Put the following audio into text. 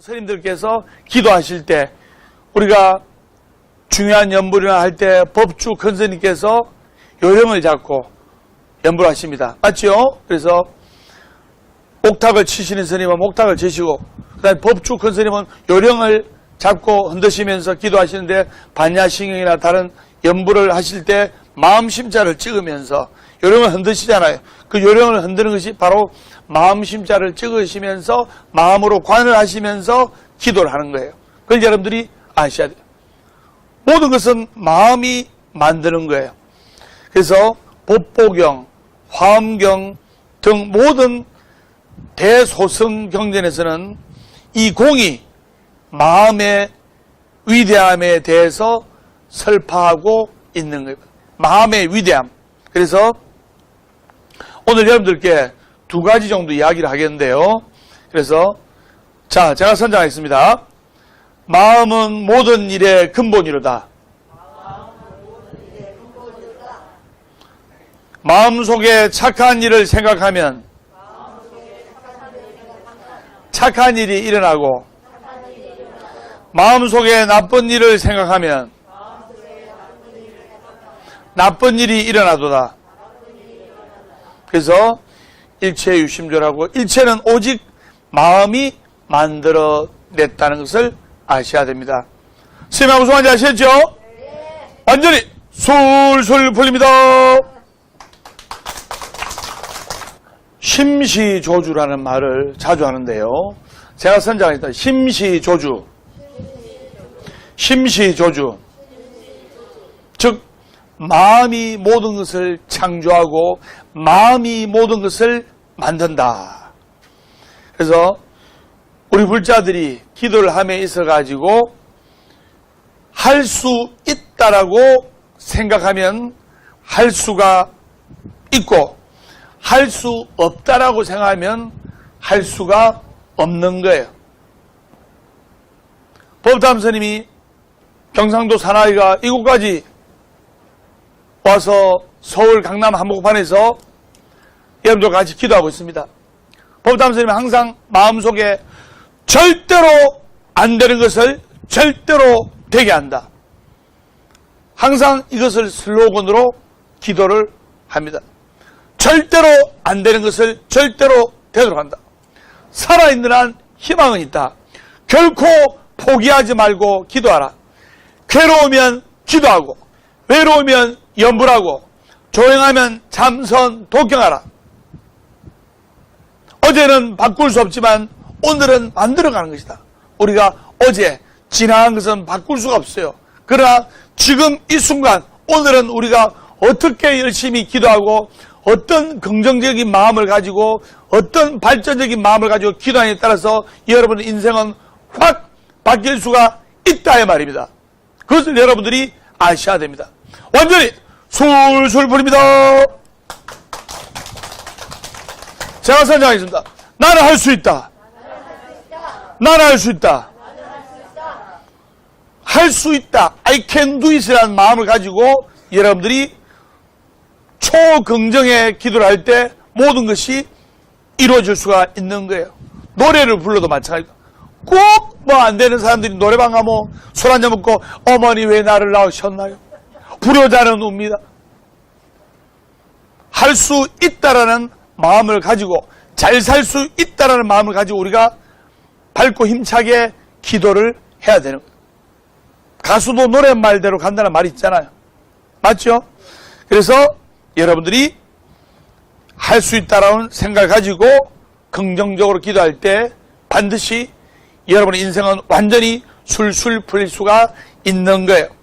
스님들께서 기도하실 때 우리가 중요한 연불이나 할 때 법주 큰 스님께서 요령을 잡고 연불 하십니다. 맞죠? 그래서 옥탑을 치시는 스님은 옥탑을 치시고 그다음에 법주 큰 스님은 요령을 잡고 흔드시면서 기도하시는데 반야신경이나 다른 연불을 하실 때 마음 심자를 찍으면서 요령을 흔드시잖아요. 그 요령을 흔드는 것이 바로 마음 심자를 찍으시면서 마음으로 관을 하시면서 기도를 하는 거예요. 그걸 여러분들이 아셔야 돼요. 모든 것은 마음이 만드는 거예요. 그래서 법보경, 화엄경 등 모든 대소승 경전에서는 이 공이 마음의 위대함에 대해서 설파하고 있는 거예요. 마음의 위대함. 그래서 오늘 여러분들께 두 가지 정도 이야기를 하겠는데요. 그래서 자, 제가 선정하겠습니다. 마음은 모든 일의 근본이로다. 마음 속에 착한 일을 생각하면 착한 일이 일어나고 마음 속에 나쁜 일을 생각하면 나쁜 일이 일어나도다. 그래서 일체 유심조라고 일체는 오직 마음이 만들어냈다는 것을 아셔야 됩니다. 스님하고 송한지 아시겠죠? 완전히 술술 풀립니다. 심시조주라는 말을 자주 하는데요. 제가 선정했다. 심시조주. 심시조주. 즉, 마음이 모든 것을 창조하고 마음이 모든 것을 만든다. 그래서 우리 불자들이 기도를 함에 있어 가지고 할 수 있다라고 생각하면 할 수가 있고 할 수 없다라고 생각하면 할 수가 없는 거예요. 법담 스님이 경상도 사나이가 이곳까지 와서 서울 강남 한복판에서 여러분들 같이 기도하고 있습니다. 법담 스님은 항상 마음속에 절대로 안 되는 것을 절대로 되게 한다. 항상 이것을 슬로건으로 기도를 합니다. 절대로 안 되는 것을 절대로 되도록 한다. 살아있는 한 희망은 있다. 결코 포기하지 말고 기도하라. 괴로우면 기도하고, 외로우면 염불하고, 조용하면 잠선 독경하라. 어제는 바꿀 수 없지만 오늘은 만들어가는 것이다. 우리가 어제 지나간 것은 바꿀 수가 없어요. 그러나 지금 이 순간 오늘은 우리가 어떻게 열심히 기도하고 어떤 긍정적인 마음을 가지고 어떤 발전적인 마음을 가지고 기도하느냐에 따라서 여러분의 인생은 확 바뀔 수가 있다 이 말입니다. 그것을 여러분들이 아셔야 됩니다. 완전히 술술 부립니다. 제가 선정하겠습니다. 나는 할 수 있다. 나는 할 수 있다. 할 수 있다. I can do it이라는 마음을 가지고 여러분들이 초긍정의 기도를 할 때 모든 것이 이루어질 수가 있는 거예요. 노래를 불러도 마찬가지다. 꼭 뭐 안 되는 사람들이 노래방 가면 술 한잔 먹고 어머니 왜 나를 낳으셨나요? 불효자는 웁니다. 할 수 있다라는 마음을 가지고 잘 살 수 있다라는 마음을 가지고 우리가 밝고 힘차게 기도를 해야 되는. 가수도 노래 말대로 간다는 말이 있잖아요. 맞죠? 그래서 여러분들이 할 수 있다라는 생각을 가지고 긍정적으로 기도할 때 반드시 여러분의 인생은 완전히 술술 풀릴 수가 있는 거예요.